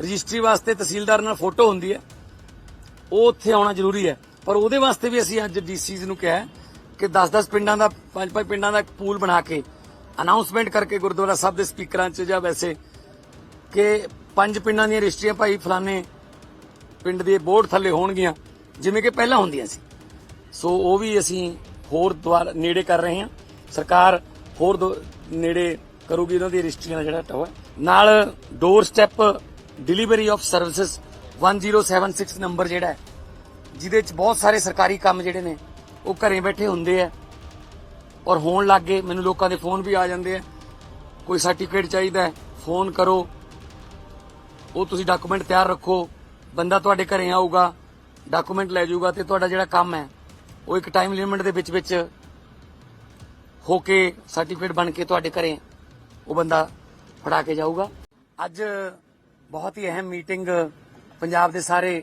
Registry ਵਾਸਤੇ ਤਹਿਸੀਲਦਾਰ ਨਾਲ photo ਹੁੰਦੀ ਹੈ। ਉਹ ਉੱਥੇ ਆਉਣਾ ਜ਼ਰੂਰੀ ਹੈ। ਪਰ ਉਹਦੇ ਵਾਸਤੇ ਵੀ ਅਸੀਂ ਅੱਜ ਡੀਸੀਜ਼ ਨੂੰ ਕਿਹਾ ਕਿ 10-10 ਪਿੰਡਾਂ ਦਾ ਪੰਜ ਪੰਜ ਪਿੰਡਾਂ ਦਾ ਇੱਕ ਪੂਲ ਬਣਾ ਕੇ ਅਨਾਉਂਸਮੈਂਟ ਕਰਕੇ ਗੁਰਦੁਆਰਾ ਸਾਹਿਬ ਦੇ ਸਪੀਕਰਾਂ 'ਚ ਜਾਂ ਵੈਸੇ ਕਿ ਪੰਜ ਪਿੰਡਾਂ ਦੀਆਂ ਰਜਿਸਟਰੀਆਂ ਭਾਈ ਫਲਾਣੇ ਪਿੰਡ ਦੇ ਬੋਰਡ ਥੱਲੇ ਹੋਣਗੀਆਂ, ਜਿਵੇਂ ਕਿ ਪਹਿਲਾਂ ਹੁੰਦੀਆਂ ਸੀ। ਸੋ ਉਹ ਵੀ ਅਸੀਂ ਹੋਰ ਦੁਆਰ ਨੇੜੇ ਕਰ ਰਹੇ ਹਾਂ। ਸਰਕਾਰ ਹੋਰ ਦੋ- ਨੇੜੇ ਕਰੂਗੀ ਉਹਨਾਂ ਦੀ ਰਜਿਸਟਰੀਆਂ ਦਾ ਜਿਹੜਾ ਟੋਆ ਨਾਲ door step delivery of services 1076 number ਜਿਹੜਾ ਹੈ, ਜਿਹਦੇ ਵਿੱਚ ਬਹੁਤ ਸਾਰੇ ਸਰਕਾਰੀ ਕੰਮ ਜਿਹੜੇ ਨੇ, ਉਹ ਘਰੇ ਬੈਠੇ ਹੁੰਦੇ ਆ। ਔਰ ਹੋਣ ਲੱਗ ਗਏ, ਮੈਨੂੰ ਲੋਕਾਂ ਦੇ ਫੋਨ ਵੀ ਆ ਜਾਂਦੇ ਆ। ਕੋਈ ਸਰਟੀਫਿਕੇਟ ਚਾਹੀਦਾ ਫੋਨ ਕਰੋ। ਉਹ ਤੁਸੀਂ ਡਾਕੂਮੈਂਟ ਤਿਆਰ ਰੱਖੋ। ਬੰਦਾ ਤੁਹਾਡੇ ਘਰੇ ਆਊਗਾ ਡਾਕੂਮੈਂਟ ਲੈ ਜਾਊਗਾ ਤੇ ਤੁਹਾਡਾ ਜਿਹੜਾ ਕੰਮ ਹੈ, ਉਹ ਇੱਕ ਟਾਈਮ ਲਿਮਿਟ ਦੇ ਵਿੱਚ ਵਿੱਚ ਹੋ ਕੇ ਸਰਟੀਫਿਕੇਟ ਬਣ ਕੇ ਤੁਹਾਡੇ ਘਰੇ ਉਹ ਬੰਦਾ ਫੜਾ ਕੇ ਜਾਊਗਾ। ਅੱਜ ਬਹੁਤ ਹੀ ਅਹਿਮ ਮੀਟਿੰਗ ਪੰਜਾਬ ਦੇ ਸਾਰੇ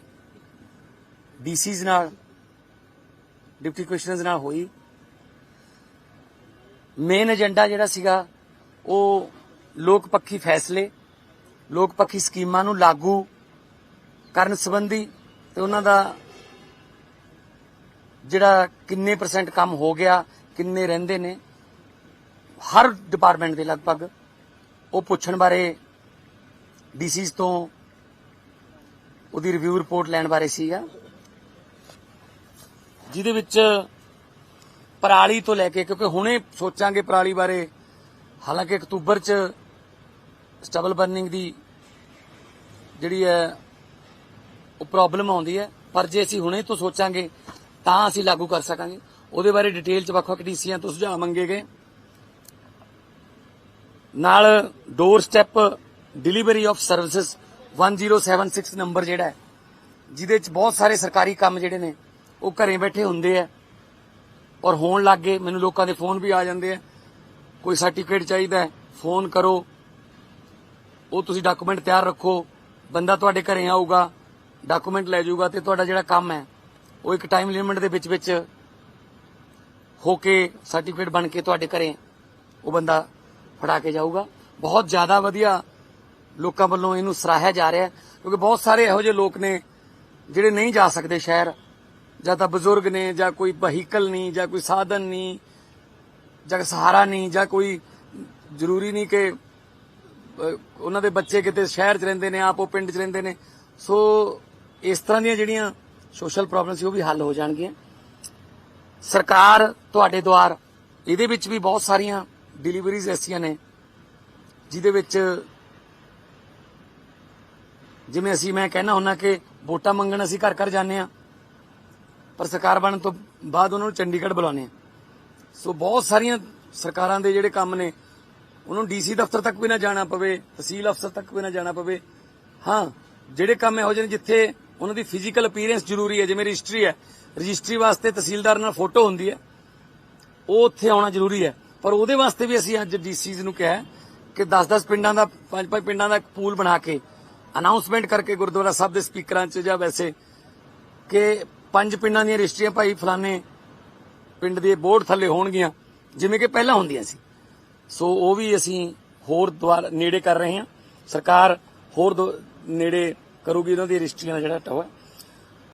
ਡੀਸੀਜ਼ ਨਾਲ, ਡਿਪਟੀ ਕਮਿਸ਼ਨਰਸ ਨਾਲ ਹੋਈ। ਮੇਨ ਏਜੰਡਾ ਜਿਹੜਾ ਸੀਗਾ, ਉਹ ਲੋਕ ਪੱਖੀ ਫੈਸਲੇ, ਲੋਕ ਪੱਖੀ ਸਕੀਮਾਂ ਨੂੰ ਲਾਗੂ ਕਰਨ ਸੰਬੰਧੀ ਤੇ ਉਹਨਾਂ ਦਾ ਜਿਹੜਾ ਕਿੰਨੇ ਪਰਸੈਂਟ ਕੰਮ ਹੋ ਗਿਆ, ਕਿੰਨੇ ਰਹਿੰਦੇ ਨੇ, ਹਰ ਡਿਪਾਰਟਮੈਂਟ ਦੇ ਲਗਭਗ ਉਹ ਪੁੱਛਣ ਬਾਰੇ ਡੀਸੀਜ਼ ਤੋਂ ਉਹਦੀ ਰਿਵਿਊ ਰਿਪੋਰਟ ਲੈਣ ਬਾਰੇ ਸੀਗਾ। ਜਿਹਦੇ ਵਿੱਚ ਪਰਾਲੀ ਤੋਂ ਲੈ ਕੇ, ਕਿਉਂਕਿ ਹੁਣੇ ਸੋਚਾਂਗੇ ਪਰਾਲੀ ਬਾਰੇ, ਹਾਲਾਂਕਿ ਅਕਤੂਬਰ ਚ ਸਟਬਲ ਬਰਨਿੰਗ ਦੀ ਜਿਹੜੀ ਹੈ, ਉਹ ਪ੍ਰੋਬਲਮ ਆਉਂਦੀ ਹੈ, ਪਰ ਜੇ ਅਸੀਂ ਹੁਣੇ ਤੋਂ ਸੋਚਾਂਗੇ, ਤਾਂ ਅਸੀਂ ਲਾਗੂ ਕਰ ਸਕਾਂਗੇ। ਉਹਦੇ ਬਾਰੇ ਡਿਟੇਲ ਚ ਵੱਖ-ਵੱਖ ਡੀਸੀਆਂ ਤੋਂ ਸੁਝਾਅ ਮੰਗੇ ਗਏ। ਨਾਲ door step delivery of services 1076 number ਜਿਹੜਾ ਹੈ, ਜਿਹਦੇ ਵਿੱਚ ਬਹੁਤ ਸਾਰੇ ਸਰਕਾਰੀ ਕੰਮ ਜਿਹੜੇ ਨੇ, ਉਹ ਘਰੇ ਬੈਠੇ ਹੁੰਦੇ ਆ। ਔਰ ਹੋਣ ਲੱਗ ਗਏ, ਮੈਨੂੰ ਲੋਕਾਂ ਦੇ ਫੋਨ ਵੀ ਆ ਜਾਂਦੇ ਆ। ਕੋਈ ਸਰਟੀਫਿਕੇਟ ਚਾਹੀਦਾ ਫੋਨ ਕਰੋ। ਉਹ ਤੁਸੀਂ ਡਾਕੂਮੈਂਟ ਤਿਆਰ ਰੱਖੋ। ਬੰਦਾ ਤੁਹਾਡੇ ਘਰੇ ਆਊਗਾ ਡਾਕੂਮੈਂਟ ਲੈ ਜਾਊਗਾ ਤੇ ਤੁਹਾਡਾ ਜਿਹੜਾ ਕੰਮ ਹੈ, ਉਹ ਇੱਕ ਟਾਈਮ ਲਿਮਿਟ ਦੇ ਵਿੱਚ ਵਿੱਚ ਹੋ ਕੇ ਸਰਟੀਫਿਕੇਟ ਬਣ ਕੇ ਤੁਹਾਡੇ ਘਰੇ ਉਹ ਬੰਦਾ ਫੜਾ ਕੇ ਜਾਊਗਾ। ਬਹੁਤ ਜ਼ਿਆਦਾ ਵਧੀਆ ਲੋਕਾਂ ਵੱਲੋਂ ਇਹਨੂੰ ਸਰਾਹਿਆ ਜਾ ਰਿਹਾ ਕਿਉਂਕਿ ਬਹੁਤ ਸਾਰੇ ਇਹੋ ਜਿਹੇ ਲੋਕ ਨੇ ਜਿਹੜੇ ਨਹੀਂ ਜਾ ਸਕਦੇ ਸ਼ਹਿਰ। ਜਾਂ ਤਾਂ ਬਜ਼ੁਰਗ ਨੇ, ਜਾਂ ਕੋਈ ਵਹੀਕਲ ਨਹੀਂ, ਜਾਂ ਕੋਈ ਸਾਧਨ ਨਹੀਂ, ਜਾਂ ਸਹਾਰਾ ਨਹੀਂ, ਜਾਂ ਕੋਈ ਜ਼ਰੂਰੀ ਨਹੀਂ ਕਿ ਉਹਨਾਂ ਦੇ ਬੱਚੇ ਕਿਤੇ ਸ਼ਹਿਰ 'ਚ ਰਹਿੰਦੇ ਨੇ, ਆਪ ਉਹ ਪਿੰਡ 'ਚ ਰਹਿੰਦੇ ਨੇ। ਸੋ ਇਸ ਤਰ੍ਹਾਂ ਦੀਆਂ ਜਿਹੜੀਆਂ ਸੋਸ਼ਲ ਪ੍ਰੋਬਲਮਸ ਸੀ, ਉਹ ਵੀ ਹੱਲ ਹੋ ਜਾਣਗੀਆਂ। ਸਰਕਾਰ ਤੁਹਾਡੇ ਦੁਆਰ, ਇਹਦੇ ਵਿੱਚ ਵੀ ਬਹੁਤ ਸਾਰੀਆਂ ਡਿਲੀਵਰੀਜ਼ ਐਸੀਆਂ ਨੇ, ਜਿਹਦੇ ਵਿੱਚ ਜਿਵੇਂ ਅਸੀਂ ਮੈਂ ਕਹਿਣਾ ਹੁੰਦਾ ਕਿ ਵੋਟਾਂ ਮੰਗਣ ਅਸੀਂ ਘਰ ਘਰ ਜਾਂਦੇ ਆ ਪਰ ਸਰਕਾਰ ਬਣਨ ਤੋਂ ਬਾਅਦ ਉਹਨਾਂ ਨੂੰ ਚੰਡੀਗੜ੍ਹ ਬੁਲਾਉਂਦੇ ਆ ਸੋ ਬਹੁਤ ਸਾਰੀਆਂ ਸਰਕਾਰਾਂ ਦੇ ਜਿਹੜੇ ਕੰਮ ਨੇ, ਉਹਨਾਂ ਨੂੰ ਡੀਸੀ ਦਫ਼ਤਰ ਤੱਕ ਵੀ ਨਾ ਜਾਣਾ ਪਵੇ, ਤਹਿਸੀਲ ਅਫਸਰ ਤੱਕ ਵੀ ਨਾ ਜਾਣਾ ਪਵੇ। ਹਾਂ, ਜਿਹੜੇ ਕੰਮ ਇਹੋ ਜਿਹੇ ਨੇ ਜਿੱਥੇ ਉਹਨਾਂ ਦੀ ਫਿਜ਼ੀਕਲ ਅਪੀਅਰੈਂਸ ਜ਼ਰੂਰੀ ਹੈ, ਜਿਵੇਂ ਰਜਿਸਟਰੀ ਹੈ, ਰਜਿਸਟਰੀ ਵਾਸਤੇ ਤਹਿਸੀਲਦਾਰ ਨਾਲ ਫੋਟੋ ਹੁੰਦੀ ਹੈ, ਉਹ ਉੱਥੇ ਆਉਣਾ ਜ਼ਰੂਰੀ ਹੈ। ਪਰ ਉਹਦੇ ਵਾਸਤੇ ਵੀ ਅਸੀਂ ਅੱਜ ਡੀਸੀਜ਼ ਨੂੰ ਕਿਹਾ ਕਿ 10-10 ਪਿੰਡਾਂ ਦਾ ਪੰਜ ਪੰਜ ਪਿੰਡਾਂ ਦਾ ਇੱਕ ਪੂਲ ਬਣਾ ਕੇ ਅਨਾਉਂਸਮੈਂਟ ਕਰਕੇ ਗੁਰਦੁਆਰਾ ਸਾਹਿਬ ਦੇ ਸਪੀਕਰਾਂ 'ਚ ਜਾਂ ਵੈਸੇ ਕਿ ਪੰਜ ਪਿੰਡਾਂ ਦੀਆਂ ਰਜਿਸਟਰੀਆਂ ਭਾਈ ਫਲਾਣੇ ਪਿੰਡ ਦੇ ਬੋਰਡ ਥੱਲੇ ਹੋਣਗੀਆਂ, ਜਿਵੇਂ ਕਿ ਪਹਿਲਾਂ ਹੁੰਦੀਆਂ ਸੀ। ਸੋ ਉਹ ਵੀ ਅਸੀਂ ਹੋਰ ਦੁਆਰਾ ਨੇੜੇ ਕਰ ਰਹੇ ਹਾਂ। ਸਰਕਾਰ ਹੋਰ ਦੋ- ਨੇੜੇ ਕਰੂਗੀ ਉਹਨਾਂ ਦੀ ਰਜਿਸਟਰੀਆਂ ਦਾ ਜਿਹੜਾ ਟੋਆ